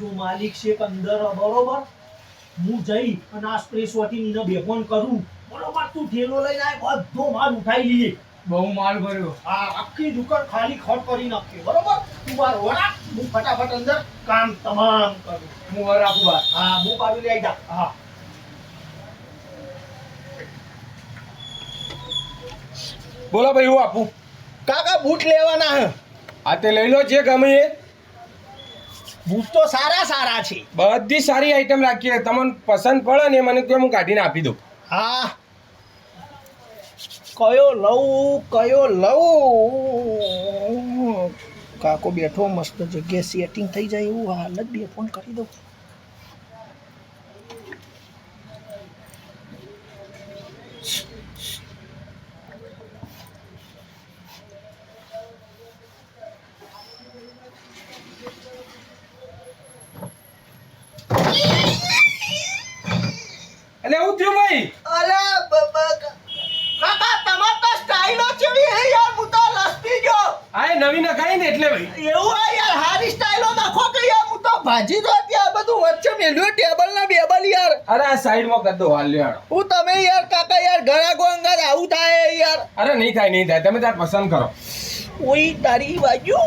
જો માલિક છે અંદર બરોબર? હું જઈ અને આ સ્પ્રે શોટીને ને બેફોન કરું. બરોબર તું ઠેલો લઈને આય બધો માલ ઉઠાઈ લઈએ. બહુ માલ ભર્યો. હા આખી દુકાન ખાલી ખોટ કરી નાખીએ બરોબર? તું બાર વડા હું ફટાફટ અંદર કામ તમામ કરું. હું વાર આપું બાર હા હું બાજુ લઈ જા. હા. બોલો ભાઈ હું આપું? કાકા બૂટ લેવાના હે. આ તે લઈ લો જે ગમે એ. બૂટ તો સારા સારા છે. બધી સારી આઈટમ રાખીએ તમને પસંદ પડે ને મને તો હું કાઢીને આપી દઉં હા. કયો લઉં કયો લઉં? કાકો બેઠો મસ્ત જગ્યાએ સેટિંગ થઈ જાય એવું હાલ જ બે ફોન કરી દઉં. એટલે એવું થયું ભાઈ? અરે કાકા તમાર તો સ્ટાઈલો ચેવી હે યાર હું તો લસતી ગયો. આ નવી નખાઈ ને એટલે ભાઈ. એવું આ યાર હારી સ્ટાઈલો નાખો કે યાર હું તો ભાજી તો ત્યાં બધું. વચ્ચે મેલ્યું ટેબલ ના બેબલ યાર. અરે આ સાઈડમાં કરી દો હાલ હું તમે યાર કાકા યાર ઘણા ગોંગા આવું થાય યાર. અરે નહીં થાય નહીં થાય. તમે તાર પસંદ કરો. ઓય તારી બાજુ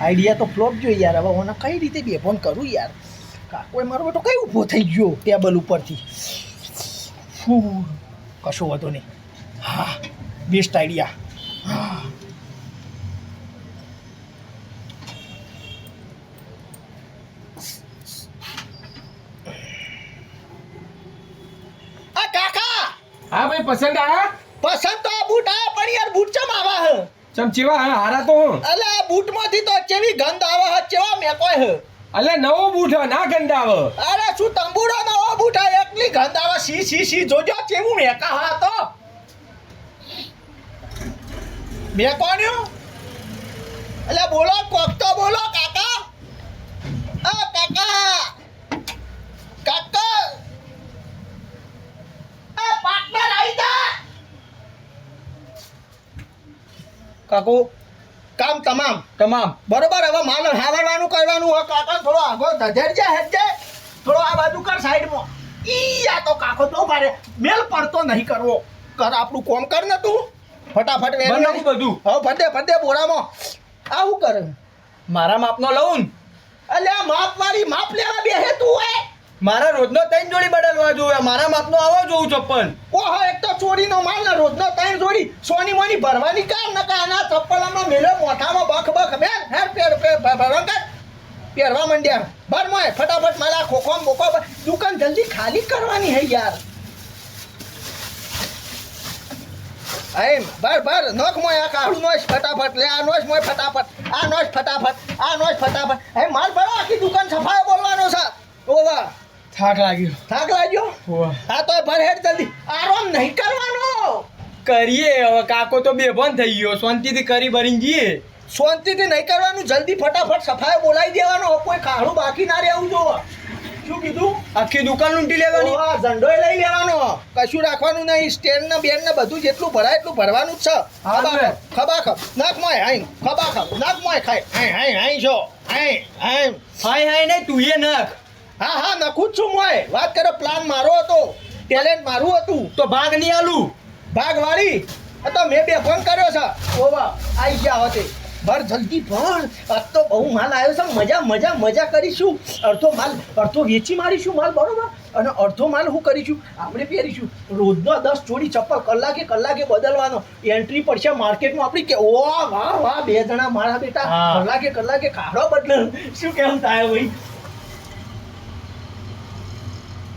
આઈડિયા તો ફ્લોપ જો યાર. હવે હું કઈ રીતે બેફોન કરું યાર? કાકોએ મારો બેટો કઈ ઊભો થઈ ગયો? ટેબલ ઉપરથી. ફૂ કશો વાંધો નહીં. હા બેસ્ટ આઈડિયા. આ કાકા! હા ભાઈ પસંદ આયા? પસંદ તો બૂટ આ પણ યાર બૂટ ચમ આવા હે? ચમચીવા હા હારા તો હું. અલે આ બૂટમાંથી તો ચેવી ગંધ આવા હ ચેવા મેકોય હે? અલે નવો બૂઠો ના ગંદા અરે શું તંબુડો નવો બૂટ એકલી ગંધ સી સી સી જોજો ચેવું મેકા હા તો. મેકોન્યું અલે બોલો કોક તો બોલો કાકા. અ કાકા. કાકા. એ પાર્ટનર આવી જા કાકો કામ તમામ. તમામ. બરોબર હવે માલ હાવરવાનું કરવાનું હોય કાકા થોડો આગો ધધેડજે હેડજે. થોડો આ બાજુ કર સાઈડમાં. ઈ આ તો કાકો તો મારે મેલ પડતો નહીં કરવો. કર આપણું કોમ કર ને તું. ફટાફટ વેરી બધું. હવે ફટે ફટે બોરામાં. આવું કરે? મારા માપનો લઉં અલે માપ મારી માપ લેવા બેહે તું હોય મારા રોજનો ત્રણ જોડી બદલવા જોવે મારા માપનો આવો જોઉં ચપ્પલ. ઓહો એક તો ચોરીનો માલ ને રોજનો ત્રણ જોડી. સોની મોની ભરવાની નકા આના ચપ્પલામાં મેલે મોઠામાં બખ બખ બેન હેર પેર પેર પહેરવા માંડ્યા. મોય ફટાફટ મારા ખોખો બોખો દુકાન જલ્દી ખાલી કરવાની હે યાર. એમ ભર ભર નોખ મોય આ કાળું નોશ ફટાફટ લે આ નોશ મોય ફટાફટ આ નોશ ફટાફટ આ નોશ ફટાફટ. હે માલ ભરો આખી દુકાન સફાયો બોલવાનો છે. ઓવા. થાક લાગ્યો. થાક લાગ્યો? હા તો ભર હેડ જલ્દી. આરામ નહીં કરવાનો. કરીએ હવે કાકો તો બેભાન થઈ ગયો. શાંતિથી કરી ભરીને જઈએ. શાંતિથી નહીં કરવાનું જલ્દી ફટાફટ સફાઈ બોલાવી દેવાનો. કોઈ ખાડું બાકી ના રહેવું જો શું કીધું? આખી દુકાન લૂંટી લેવાની. હા ઝંડોય લઈ લેવાનો. કશું રાખવાનું નહીં. સ્ટેન્ડ ને બેન ને બધું જેટલું ભરાય એટલું ભરવાનું જ છે. ખબા ખબ ખબા નાક મોય હાઈ ખબા ખબ નાક મોય ખાય હાઈ હાઈ હાઈ છો હાઈ હાઈ હાય હાય નહીં તું એ નાખ. હા હા નખું જ છું મોય વાત કરો પ્લાન મારો હતો. ટેલેન્ટ મારું હતું. તો ભાગ નહીં આલું. ભાગવાળી? આ તો મેં બે ફોન કર્યો છે. ઓવા આવી ગયા હોતે. ભર જલ્દી ભર. આજ તો બહુ માલ આવ્યો છે. મજા મજા મજા કરીશું. અડધો માલ અડધો વેચી મારીશું માલ બરોબર? અને અડધો માલ હું કરીશું? આપણે પહેરીશું. રોજનો દસ જોડી ચપ્પલ કલાકે કલાકે બદલવાનો. એન્ટ્રી પડશે માર્કેટમાં આપણી કે ઓ વાહ વાહ બે જણા મારા બેટા કલાકે કલાકે કાઢો બદલ. શું કેમ થાય ભાઈ?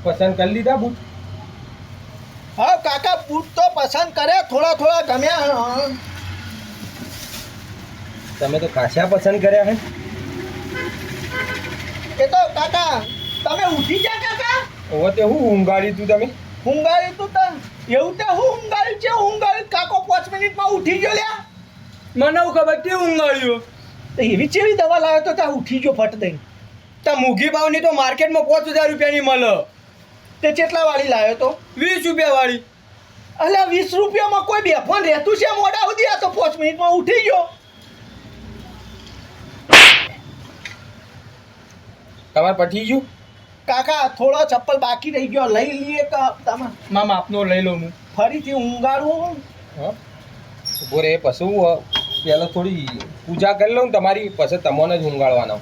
પસંદ કરી લીધા બૂટ? હા કાકા બૂટ તો પસંદ કરે થોડા થોડા ગમ્યા. તમે તો કાશા પસંદ કર્યા હે? એ તો કાકા તમે ઉઠી જા કાકા? હવે તે હું ઊંઘાડી તું તમે? ઊંઘાડી તું તન એવું તે હું ઊંઘાડી છે ઊંઘાડી કાકો પાંચ મિનિટમાં ઉઠી ગયો લ્યા. મને ખબર કે ઊંઘાડ્યો તો એવી ચેવી દવા લાવ્યો તો ત્યાં ઉઠી ગયો ફટ દઈ તા મૂઘી ભાવની તો માર્કેટમાં પાંચ હજાર રૂપિયાની મળે. તે કેટલા વાળી લાવ્યો તો? વીસ રૂપિયા વાળી. અલ્યા વીસ રૂપિયામાં કોઈ બેફોન રહેતું છે? મોડા સુધી આ તો પાંચ મિનિટમાં ઉઠી ગયો. તમારે પઠી ગયું? કાકા થોડો ચપ્પલ બાકી રહી ગયો. લઈ લઈએ તો તમે. મા માપનો લઈ લઉં હું. ફરીથી ઊંઘાડું હા. ઊભો રે પછી હું પહેલાં થોડી પૂજા કરી લઉં તમારી પછી તમને જ ઊંઘાડવાનો.